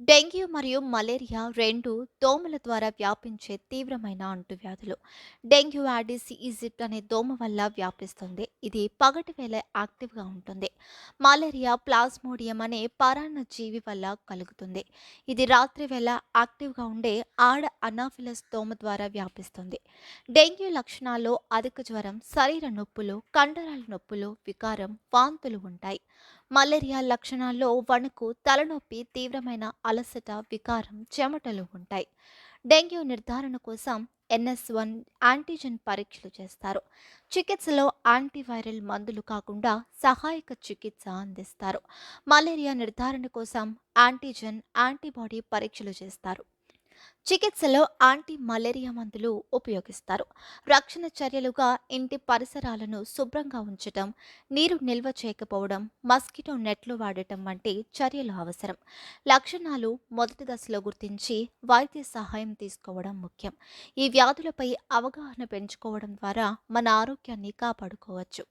Dengue మరియు malaria రెండు దోమల ద్వారా వ్యాపించే తీవ్రమైన అంటువ్యాధులు. డెంగ్యూ యాడిస్ ఈజిప్ట్ అనే దోమ వల్ల వ్యాపిస్తుంది. ఇది పగటి వేళ యాక్టివ్గా ఉంటుంది. మలేరియా ప్లాస్మోడియం అనే పరాన్న జీవి వల్ల కలుగుతుంది. ఇది రాత్రి వేళ యాక్టివ్గా ఉండే ఆడ అనాఫిలస్ దోమ ద్వారా వ్యాపిస్తుంది. డెంగ్యూ లక్షణాల్లో అధిక జ్వరం శరీర నొప్పులు కండరాల నొప్పులు వికారం వాంతులు ఉంటాయి. మలేరియా లక్షణాల్లో వణుకు తలనొప్పి తీవ్రమైన అలసట వికారం చెమటలు ఉంటాయి. డెంగ్యూ నిర్ధారణ కోసం ఎన్ఎస్ వన్ యాంటీజెన్ పరీక్షలు చేస్తారు. చికిత్సలో యాంటీవైరల్ మందులు కాకుండా సహాయక చికిత్స అందిస్తారు. మలేరియా నిర్ధారణ కోసం యాంటీజెన్ యాంటీబాడీ పరీక్షలు చేస్తారు. చికిత్సలో యాంటీ మలేరియా మందులు ఉపయోగిస్తారు. రక్షణ చర్యలుగా ఇంటి పరిసరాలను శుభ్రంగా ఉంచటం నీరు నిల్వ చేయకపోవడం మస్కిటో నెట్లు వాడటం వంటి చర్యలు అవసరం. లక్షణాలు మొదటి దశలో గుర్తించి వైద్య సహాయం తీసుకోవడం ముఖ్యం. ఈ వ్యాధులపై అవగాహన పెంచుకోవడం ద్వారా మన ఆరోగ్యాన్ని కాపాడుకోవచ్చు.